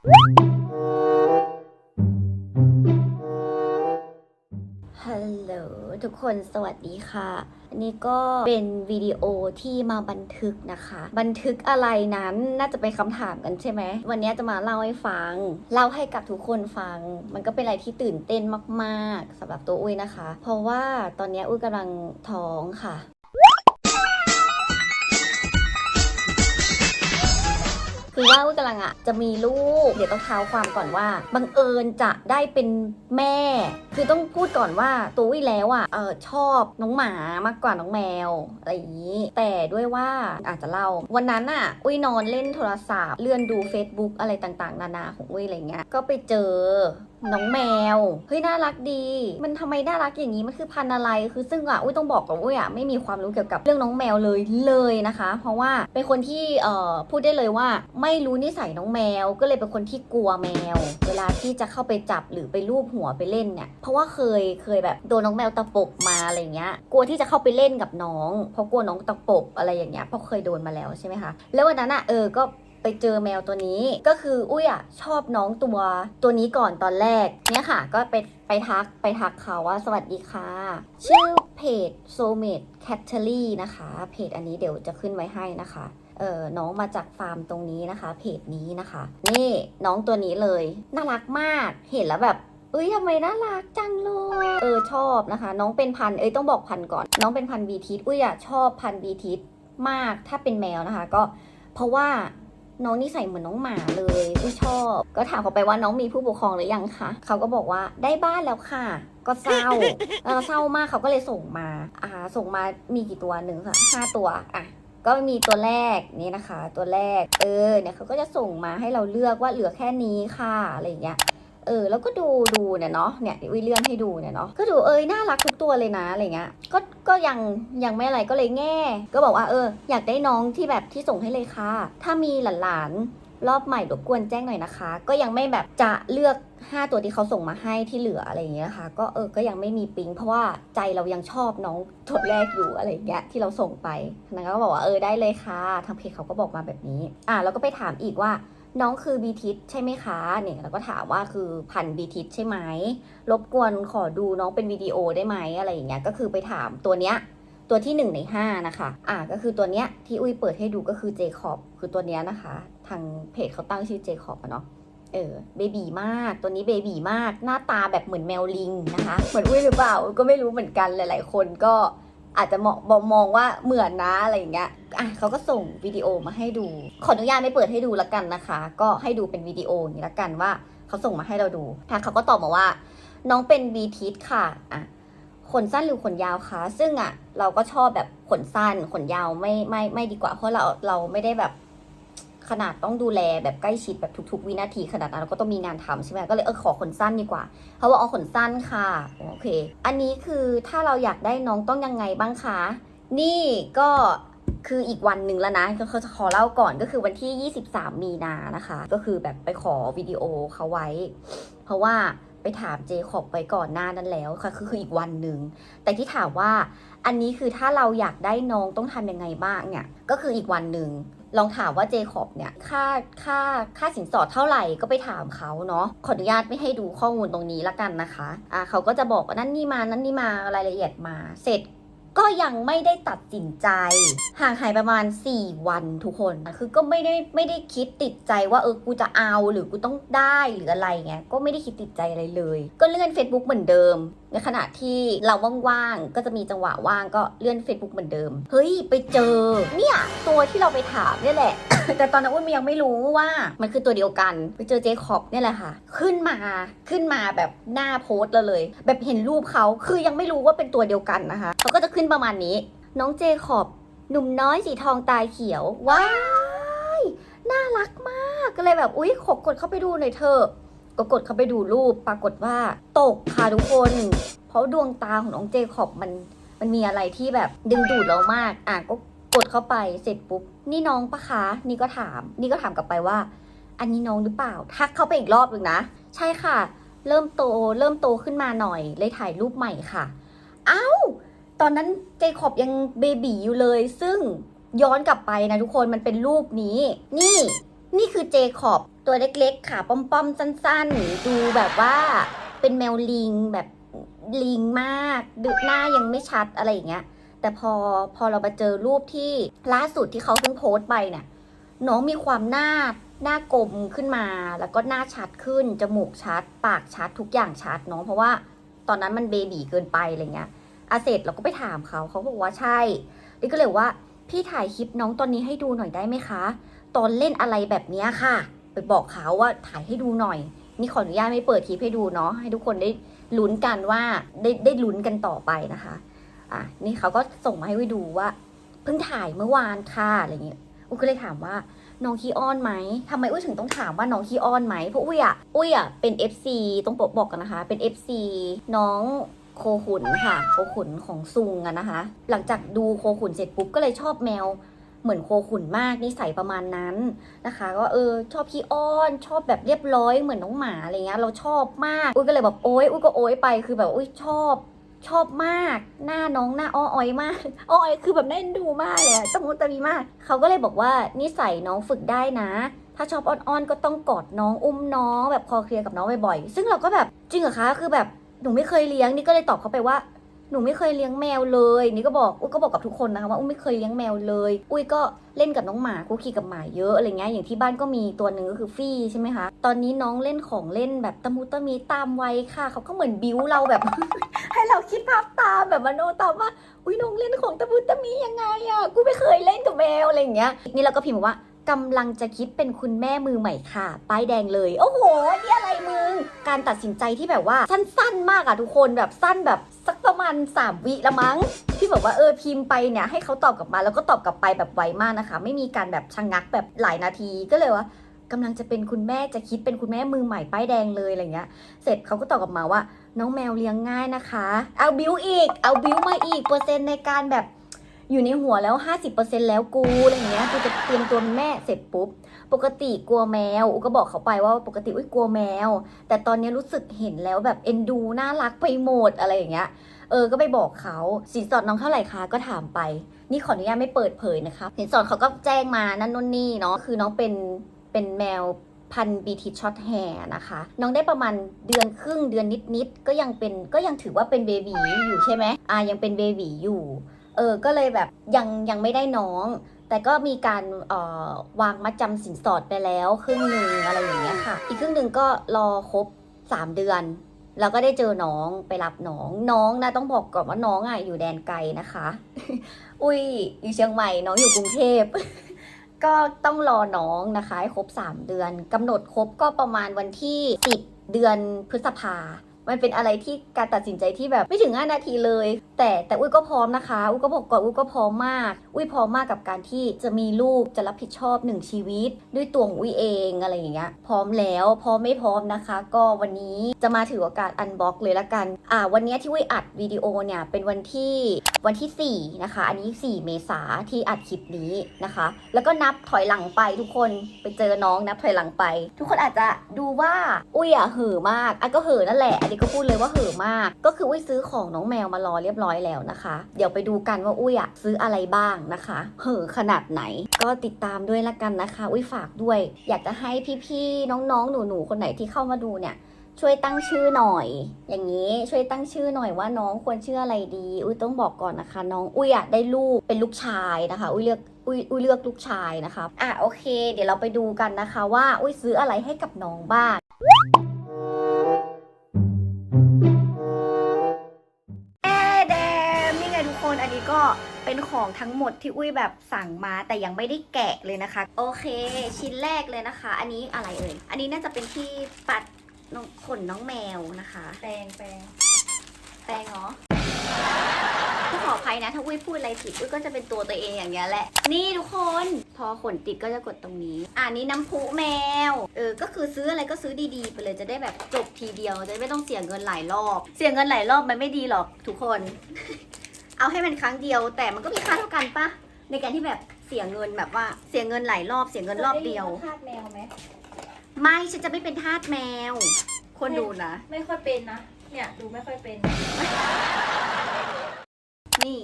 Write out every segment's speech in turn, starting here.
ฮัลโหลทุกคนสวัสดีค่ะ อันนี้ก็เป็นวิดีโอที่มาบันทึกนะคะ บันทึกอะไรนั้นน่าจะเป็นคำถามกันใช่ไหม วันนี้จะมาเล่าให้ฟัง เล่าให้กับทุกคนฟัง มันก็เป็นอะไรที่ตื่นเต้นมาก ๆสำหรับตัวอุ้ยนะคะ เพราะว่าตอนนี้อุ้ยกำลังท้องค่ะ คือว่าอุ้ยกำลังอะจะมีลูก เดี๋ยวต้องเท้าความก่อนว่าบังเอิญจะได้เป็นแม่ คือต้องพูดก่อนว่าตัวอุ้ยแล้วอะเออชอบน้องหมามากกว่าน้องแมวอะไรอย่างนี้ แต่ด้วยว่าอาจจะเล่า วันนั้นอะอุ้ยนอนเล่นโทรศัพท์เลื่อนดู Facebook อะไรต่างๆ นานาของอุ้ยอะไรเงี้ยก็ไปเจอ น้องแมว เฮ้ยน่ารักดี มันทำไมน่ารักอย่างนี้ มันคือพันธุ์อะไร คือซึ่งอะ อุ้ยต้องบอกก่อนอุ้ยอะไม่มีความรู้เกี่ยวกับเรื่องน้องแมวเลยเลยนะคะ เพราะว่าเป็นคนที่เอ่อพูดได้เลยว่าไม่รู้นิสัยน้องแมว ก็เลยเป็นคนที่กลัวแมว เวลาที่จะเข้าไปจับหรือไปลูบหัวไปเล่นเนี่ย เพราะว่าเคยเคยแบบโดนน้องแมวตะปบมาอะไรเงี้ย กลัวที่จะเข้าไปเล่นกับน้อง เพราะกลัวน้องตะปบอะไรอย่างเงี้ย เพราะเคยโดนมาแล้วใช่ไหมคะ แล้ววันนั้นอะเออ ก็ ไปเจอแมวตัวนี้ ก็คืออุ้ยอะชอบน้องตัวตัวนี้ก่อนตอนแรก เนี่ยค่ะ ก็ไปไปทักไปทักเขาว่าสวัสดีค่ะ ชื่อเพจ soulmate c a t e r y นะคะ เพจอันนี้เดี๋ยวจะขึ้นไว้ให้นะคะเออน้องมาจากฟาร์มตรงนี้นะคะ เพจนี้นะคะ นี่น้องตัวนี้เลย น่ารักมาก เห็นแล้วแบบเอ้ยทำไมน่ารักจังเลย เออชอบนะคะ น้องเป็นพันเอ้ยต้องบอกพันก่อน น้องเป็นพันบีทิสอุ้ยอะชอบพันบีทิสมากถ้าเป็นแมวนะคะ ก็เพราะว่า น้องนิสัยเหมือนน้องหมาเลยที่ชอบ ก็ถามเขาไปว่าน้องมีผู้ปกครองหรือยังคะเขาก็บอกว่าได้บ้านแล้วค่ะ ก็เศร้าเออเศร้ามากเขาก็เลยส่งมา อ่า ส่งมามีกี่ตัวหนึ่งค่ะห้าตัวอะก็มีตัวแรกนี่นะคะ ตัวแรก เออเนี่ยเขาก็จะส่งมาให้เราเลือกว่าเหลือแค่นี้ค่ะอะไรอย่างเงี้ย เออแล้วก็ดูดูเนี่ยเนาะเนี่ยวิเลื่อนให้ดูเนี่ยเนาะก็ดูเอ้ยน่ารักทุกตัวเลยนะอะไรเงี้ยก็ก็ยังยังไม่อะไรก็เลยแง่ ก็บอกว่าเออ อยากได้น้องที่แบบที่ส่งให้เลยค่ะ ถ้ามีหลานๆรอบใหม่รบกวนแจ้งหน่อยนะคะ ก็ยังไม่แบบจะเลือก 5 ตัวที่เขาส่งมาให้ที่เหลืออะไรอย่างเงี้ยค่ะ ก็เออก็ยังไม่มีปิ๊งเพราะว่าใจเรายังชอบน้องตัวแรกอยู่อะไรอย่างเงี้ยที่เราส่งไปนางก็บอกว่าเออได้เลยค่ะ ทางเพจเขาก็บอกมาแบบนี้ อะแล้วก็ไปถามอีกว่า น้องคือบีทิสใช่ไหมคะเนี่ยแล้วก็ถามว่าคือพันบีทิสใช่ไหมรบกวนขอดูน้องเป็นวิดีโอได้ไหมอะไรอย่างเงี้ยก็คือไปถามตัวเนี้ยตัวที่ 1 ใน 5 นะคะ อ่าก็คือตัวเนี้ยที่อุ้ยเปิดให้ดูก็คือเจคอบคือตัวเนี้ยนะคะ ทางเพจเขาตั้งชื่อเจคอบอะเนาะเออเบบีมากตัวนี้เบบีมากหน้าตาแบบเหมือนแมวลิงนะคะ เหมือนอุ้ยหรือเปล่าก็ไม่รู้เหมือนกันหลาย ๆ คนก็ อาจจะมองมองมองว่าเหมือนนะอะไรอย่างเงี้ยอะเขาก็ส่งวิดีโอมาให้ดู ขออนุญาตไม่เปิดให้ดูละกันนะคะ ก็ให้ดูเป็นวิดีโออย่างนี้ละกันว่าเขาส่งมาให้เราดูทางเขาก็ตอบมาว่า น้องเป็นบีทิสค่ะอะขนสั้นหรือขนยาวคะซึ่งอะเราก็ชอบแบบขนสั้นขนยาวไม่ไม่ไม่ดีกว่าเพราะเราเราไม่ได้แบบ ขนาดต้องดูแลแบบใกล้ชิดแบบทุก ๆ วินาทีขนาดนั้นเราก็ต้องมีงานทำใช่ไหมก็เลยเออขอขนสั้นดีกว่าเขาบอกเอาขนสั้นค่ะโอเค อันนี้คือถ้าเราอยากได้น้องต้องยังไงบ้างคะนี่ก็คืออีกวันหนึ่งแล้วนะก็เขาจะขอเล่าก่อนก็คือวันที่ 23 มีนานะคะ ก็คือแบบไปขอวิดีโอเขาไว้ เพราะว่าไปถามเจคอบไปก่อนหน้านั้นแล้วค่ะคือคืออีกวันหนึ่งแต่ที่ถามว่าอันนี้คือถ้าเราอยากได้น้องต้องทำยังไงบ้างเนี่ยก็คืออีกวันหนึ่ง ลองถามว่าเจคอบเนี่ยค่าค่าค่าสินสอดเท่าไหร่ก็ไปถามเขาเนาะขออนุญาตไม่ให้ดูข้อมูลตรงนี้ละกันนะคะอ่าเขาก็จะบอกว่านั่นนี่มานั่นนี่มารายละเอียดมา เสร็จก็ยังไม่ได้ตัดสินใจ ห่างหายประมาณ 4 วันทุกคน คือก็ไม่ได้ไม่ได้คิดติดใจว่าเออกูจะเอาหรือกูต้องได้หรืออะไรเงี้ยก็ไม่ได้คิดติดใจอะไรเลย ก็เลื่อน Facebook เหมือนเดิม ในขณะที่เราว่างๆก็จะมีจังหวะว่างก็เลื่อน Facebook เหมือนเดิม เฮ้ย ไปเจอ เนี่ย ตัวที่เราไปถามเนี่ยแหละ แต่ตอนนั้นอ้วนยังไม่รู้ว่ามันคือตัวเดียวกัน ไปเจอเจคอบเนี่ยแหละค่ะ ขึ้นมาขึ้นมาแบบหน้าโพสต์เราเลย แบบเห็นรูปเขาคือยังไม่รู้ว่าเป็นตัวเดียวกันนะคะเขาก็จะขึ้นประมาณนี้ น้องเจคอบหนุ่มน้อยสีทองตาเขียวว้ายน่ารักมากก็เลยแบบอุ๊ยขอกดเข้าไปดูหน่อยเถอะ ก็กดเข้าไปดูรูปปรากฏว่าตกค่ะทุกคน เพราะดวงตาของน้องเจคอบมันมันมีอะไรที่แบบดึงดูดเรามาก อะก็กดเข้าไปเสร็จปุ๊บ นี่น้องปะคะ นี่ก็ถาม นี่ก็ถามกลับไปว่า อันนี้น้องหรือเปล่า ทักเข้าไปอีกรอบหนึ่งนะ ใช่ค่ะ เริ่มโต เริ่มโตขึ้นมาหน่อย เลยถ่ายรูปใหม่ค่ะ เอ้า ตอนนั้นเจคอบยังเบบีอยู่เลย ซึ่งย้อนกลับไปนะทุกคน มันเป็นรูปนี้ นี่ นี่คือเจคอบตัวเล็กๆขาป้อมๆสั้นๆ ดูแบบว่าเป็นแมวลิงแบบลิงมากดึหน้ายังไม่ชัดอะไรอย่างเงี้ย แต่พอพอเรามาเจอรูปที่ล่าสุดที่เขาเพิ่งโพสต์ไปเนี่ยน้องมีความหน้าหน้ากลมขึ้นมา แล้วก็หน้าชัดขึ้น จมูกชัด ปากชัดทุกอย่างชัดเนาะเพราะว่าตอนนั้นมันเบบีเกินไปอะไรเงี้ยอาเสร็จเราก็ไปถามเขาเขาบอกว่าใช่ลิก็เลยว่าพี่ถ่ายคลิปน้องตอนนี้ให้ดูหน่อยได้ไหมคะ ตอนเล่นอะไรแบบนี้ค่ะ ไปบอกเขาว่าถ่ายให้ดูหน่อย นี่ขออนุญาตไม่เปิดคลิปให้ดูเนาะให้ทุกคนได้ลุ้นกันว่าได้ได้ลุ้นกันต่อไปนะคะอะนี่เขาก็ส่งมาให้วิดูว่า เพิ่งถ่ายเมื่อวานค่ะอะไรเงี้ยอุ้ยก็เลยถามว่าน้องขี้อ้อนไหมทำไมอุ้ยถึงต้องถามว่าน้องขี้อ้อนไหมเพราะอุ้ยอะอุ้ยอะเป็น FC ต้องบอกบอกกันนะคะ เป็น FC น้องโคขุนค่ะ โคขุนของซุงอะนะคะ หลังจากดูโคขุนเสร็จปุ๊บก็เลยชอบแมว เหมือนโคขุนมากนิสัยประมาณนั้นนะคะก็เออชอบขี้อ้อนชอบแบบเรียบร้อยเหมือนน้องหมาอะไรเงี้ยเราชอบมากอุ้ยก็เลยแบบโอ๊ยอุ้ยก็โอ๊ยไปคือแบบอุ้ยชอบชอบมาก หน้าน้องหน้าอ้ออ้อยมากอ้ออ้อยคือแบบน่าเอ็นดูมากเลยตะมุตะมีมาก เขาก็เลยบอกว่านิสัยน้องฝึกได้นะ ถ้าชอบอ้อนๆก็ต้องกอดน้องอุ้มน้อง แบบคอเคลียร์กับน้องบ่อยๆซึ่งเราก็แบบจริงเหรอคะคือแบบหนูไม่เคยเลี้ยงนี่ก็เลยตอบเขาไปว่า หนูไม่เคยเลี้ยงแมวเลย นี่ก็บอกอุ้ยก็บอกกับทุกคนนะคะว่าอุ้ยไม่เคยเลี้ยงแมวเลย อุ้ยก็เล่นกับน้องหมาคุกคีกับหมาเยอะอะไรเงี้ยอย่างที่บ้านก็มีตัวหนึ่งก็คือฟี่ใช่ไหมคะตอนนี้น้องเล่นของเล่นแบบตะมุตะมีตามวัยค่ะ เขาก็เหมือนบิ้วเราแบบ ให้เราคิดภาพตามแบบมโนตามว่าอุ้ยน้องเล่นของตะมุตะมียังไงอะกูไม่เคยเล่นกับแมวอะไรเงี้ยนี่เราก็พิมพ์ว่า กำลังจะคิดเป็นคุณแม่มือใหม่ค่ะ ป้ายแดงเลย โอ้โหนี่อะไรมึง การตัดสินใจที่แบบว่า สั้นๆ มากอะทุกคนแบบสั้นแบบสักประมาณ 3 วิละมั้ง ที่แบบว่าเออพิมพ์ไปเนี่ยให้เขาตอบกลับมาแล้วก็ตอบกลับไปแบบไวมากนะคะ ไม่มีการแบบชะงักแบบหลายนาทีก็เลยว่ากำลังจะเป็นคุณแม่จะคิดเป็นคุณแม่มือใหม่ป้ายแดงเลยอะไรเงี้ย เสร็จเขาก็ตอบกลับมาว่า น้องแมวเลี้ยงง่ายนะคะ เอาบิวอีก เอาบิวมาอีกเปอร์เซ็นต์ในการแบบ อยู่ในหัวแล้ว 50%แล้วกูอะไรเงี้ยกูจะเตรียมตัวเป็นแม่เสร็จปุ๊บ ปกติกลัวแมวอุก็บอกเขาไปว่าปกติอุ้ยกลัวแมว แต่ตอนนี้รู้สึกเห็นแล้วแบบเอ็นดูน่ารักไปหมดอะไรอย่างเงี้ยเออ ก็ไปบอกเขาสินสอดน้องเท่าไหร่คะ ก็ถามไป นี่ขออนุญาตไม่เปิดเผยนะคะ สินสอดเขาก็แจ้งมา นั่นนู่นนี่เนาะ คือน้องเป็น เป็นแมวพันบีทีช็อตแฮร์นะคะ น้องได้ประมาณเดือนครึ่งเดือนนิดๆ ก็ยังเป็น ก็ยังถือว่าเป็นเบบีอยู่ใช่ไหมอ่ายังเป็นเบบีอยู่ เออก็เลยแบบยังยังไม่ได้น้อง แต่ก็มีการอ่อวางมัดจำสินสอดไปแล้วครึ่งหนึ่งอะไรอย่างเงี้ยค่ะ อีกครึ่งหนึ่งก็รอครบ 3 เดือนแล้วก็ได้เจอน้องไปรับน้องน้องนะต้องบอกก่อนว่าน้องอะอยู่แดนไกลนะคะ อุ้ยอยู่เชียงใหม่น้องอยู่กรุงเทพก็ต้องรอน้องนะคะให้ครบ 3 เดือนกำหนดครบก็ประมาณวันที่ 10 เดือนพฤษภา มันเป็นอะไรที่การตัดสินใจที่แบบไม่ถึง 5 นาทีเลย แต่แต่อุ้ยก็พร้อมนะคะ อุ้ยก็บอกก่อนอุ้ยก็พร้อมมาก อุ้ยพร้อมมากกับการที่จะมีลูกจะรับผิดชอบหนึ่งชีวิต ด้วยตัวของอุ้ยเองอะไรอย่างเงี้ยพร้อมแล้วพร้อมไม่พร้อมนะคะ ก็วันนี้จะมาถือโอกาสอันบล็อกเลยละกันอ่าวันนี้ที่อุ้ยอัดวิดีโอเนี่ยเป็นวันที่วันที่ 4 นะคะ อันนี้ 4 เมษาที่อัดคลิปนี้นะคะ แล้วก็นับถอยหลังไปทุกคนไปเจอน้องนับถอยหลังไป ทุกคนอาจจะดูว่าอุ้ยอะเห่อมากอะก็เห่อนั่นแหละอันนี้ก็พูดเลยว่าเห่อมาก ก็คืออุ้ยซื้อของน้องแมวมารอเรียบร้อยแล้วนะคะ เดี๋ยวไปดูกันว่าอุ้ยอะซื้ออะไรบ้างนะคะ เห่อขนาดไหน ก็ติดตามด้วยละกันนะคะ อุ้ยฝากด้วย อยากจะให้พี่ๆน้องๆ หนูๆคนไหนที่เข้ามาดูเนี่ยช่วยตั้งชื่อหน่อย อย่างนี้ช่วยตั้งชื่อหน่อยว่าน้องควรชื่ออะไรดี อุ้ยต้องบอกก่อนนะคะ น้องอุ้ยอะได้ลูกเป็นลูกชายนะคะ อุ้ยเลือกอุ้ยอุ้ยเลือกลูกชายนะคะอะโอเค เดี๋ยวเราไปดูกันนะคะ ว่าอุ้ยซื้ออะไรให้กับน้องบ้าง ก็เป็นของทั้งหมดที่อุ้ยแบบสั่งมาแต่ยังไม่ได้แกะเลยนะคะ โอเค ชิ้นแรกเลยนะคะ อันนี้อะไรเอ่ยอันนี้น่าจะเป็นที่ปัดน้องขนน้องแมวนะคะ แปลงแปลงแปลงเหรอต้องขออภัยนะถ้าอุ้ยพูดอะไรผิดอุ้ยก็จะเป็นตัวตัวเองอย่างเงี้ยแหละ นี่ทุกคน พอขนติดก็จะกดตรงนี้ อ่านี้น้ำพุแมว เออ ก็คือซื้ออะไรก็ซื้อดีๆ ไปเลยจะได้แบบจบทีเดียว จะได้ไม่ต้องเสียเงินหลายรอบ เสียเงินหลายรอบมันไม่ดีหรอกทุกคน เอาให้มันครั้งเดียว แต่มันก็มีค่าเท่ากันปะในการที่แบบเสียเงินแบบว่าเสียเงินหลายรอบเสียเงินรอบเดียวทาสแมวไหมไม่ฉันจะไม่เป็นทาสแมว คนดูนะ ไม่ค่อยเป็นนะ เนี่ย ดูไม่ค่อยเป็น นี่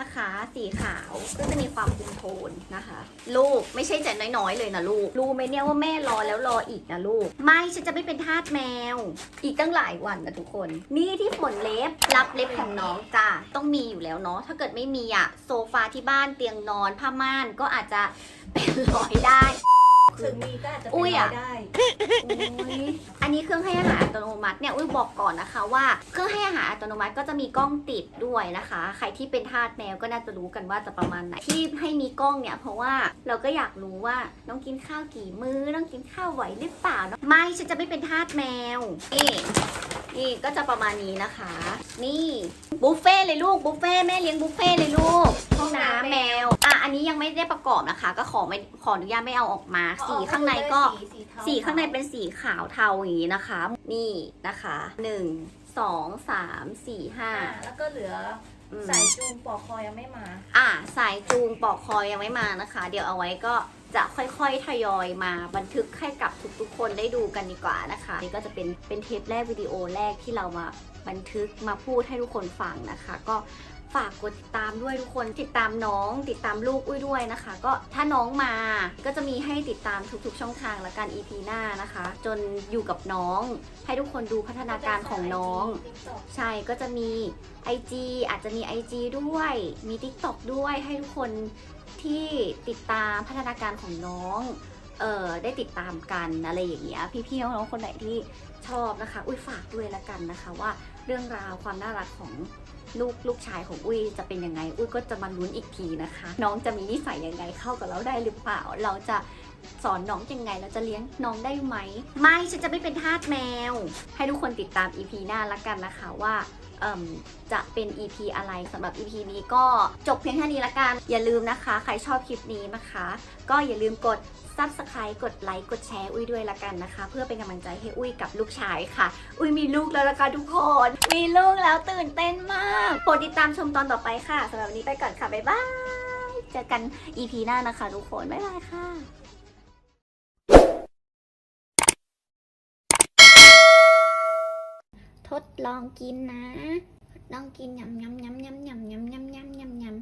นะคะ สีขาวก็จะมีความคุมโทนนะคะ ลูกไม่ใช่แต่น้อยๆเลยนะลูก รู้ไหมเนี่ยว่าแม่รอแล้วรออีกนะลูก ไม่ฉันจะไม่เป็นทาสแมว อีกตั้งหลายวันนะทุกคน นี่ที่ฝนเล็บรับเล็บของน้องจ้าต้องมีอยู่แล้วเนาะถ้าเกิดไม่มีอะโซฟาที่บ้านเตียงนอนผ้าม่านก็อาจจะเป็นรอยได้ ถึงมีก็อาจจะอุ้เป็นยรอะอยได้อุ๊ยอันนี้เครื่องให้อาหารอัตโนมัติเนี่ยอุ้ยบอกก่อนนะคะว่าเครื่องให้อาหารอัตโนมัติก็จะมีกล้องติดด้วยนะคะ ใครที่เป็นทาสแมวก็น่าจะรู้กันว่าจะประมาณไหนที่ให้มีกล้องเนี่ยเพราะว่าเราก็อยากรู้ว่าน้องกินข้าวกี่มื้อน้องกินข้าวไหวหรือเปล่าเนอะไม่ฉันจะไม่เป็นทาสแมวนี่ นี่ก็จะประมาณนี้นะคะ นี่บุฟเฟ่เลยลูกบุฟเฟ่แม่เลี้ยงบุฟเฟ่เลยลูกห้องน้ำแมวอะอันนี้ยังไม่ได้ประกอบนะคะ ก็ขอไม่ขออนุญาตไม่เอาออกมา สีข้างในก็สีข้างในเป็นสีขาวเทาอย่างนี้นะคะ นี่นะคะหนึ่ง สองสามสี่ห้า อ่าแล้วก็เหลืออืมสายจูงปอกคอยังไม่มา อะสายจูงปอกคอยังไม่มานะคะ เดี๋ยวเอาไว้ก็จะค่อยๆทยอยมาบันทึกให้กับทุกๆ คนได้ดูกันดีกว่านะคะ นี่ก็จะเป็นเป็นเทปแรกวิดีโอแรกที่เรามาบันทึกมาพูดให้ทุกคนฟังนะคะ ก็ ฝากกดติดตามด้วยทุกคนติดตามน้อง ติดตามลูกอุ้ยด้วยนะคะ ก็ถ้าน้องมาก็จะมีให้ติดตามทุกๆ ช่องทางละกัน EP หน้านะคะ จนอยู่กับน้อง ให้ทุกคนดูพัฒนาการของน้อง ใช่ก็จะมี IG อาจจะมี IG ด้วย มี TikTok ด้วยให้ทุกคนที่ติดตามพัฒนาการของน้องเออได้ติดตามกันอะไรอย่างเงี้ยพี่ๆน้องๆคนไหนที่ชอบนะคะ อุ้ยฝากด้วยละกันนะคะว่าเรื่องราวความน่ารักของ ลูกลูกชายของอุ้ยจะเป็นยังไง อุ้ยก็จะมาลุ้นอีกทีนะคะ น้องจะมีนิสัยยังไงเข้ากับเราได้หรือเปล่า เราจะสอนน้องยังไงเราจะเลี้ยงน้องได้ไหม ไม่ฉันจะไม่เป็นทาสแมว ให้ทุกคนติดตาม EP หน้าละกันนะคะว่าจะเป็น EP อะไรสำหรับ EP นี้ก็จบเพียงแค่นี้ละกัน อย่าลืมนะคะ ใครชอบคลิปนี้นะคะ ก็อย่าลืมกด Subscribe กดไลค์กดแชร์อุ้ยด้วยละกันนะคะ เพื่อเป็นกำลังใจให้อุ้ยกับลูกชายค่ะ อุ้ยมีลูกแล้วละค่ะทุกคน มีลูกแล้วตื่นเต้นมากโปรดติดตามชมตอนต่อไปค่ะสำหรับวันนี้ไปก่อนค่ะบ๊ายบายเจอกัน EP หน้านะคะ ทุกคนบ๊ายบายค่ะ ทดลองกินนะลองกินยำยำยำยำยำยำยำยำยำยำ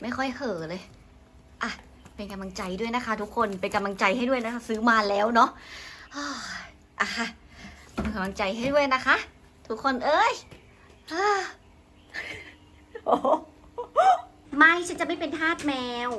ไม่ค่อยเห่อเลยอะเป็นกำลังใจด้วยนะคะ ทุกคนเป็นกำลังใจให้ด้วยนะคะ ซื้อมาแล้วเนาะอะค่ะเป็นกำลังใจให้ด้วยนะคะ ทุกคนเอ้ยอ่าโอ้โหไม่ฉันจะไม่เป็นทาสแมว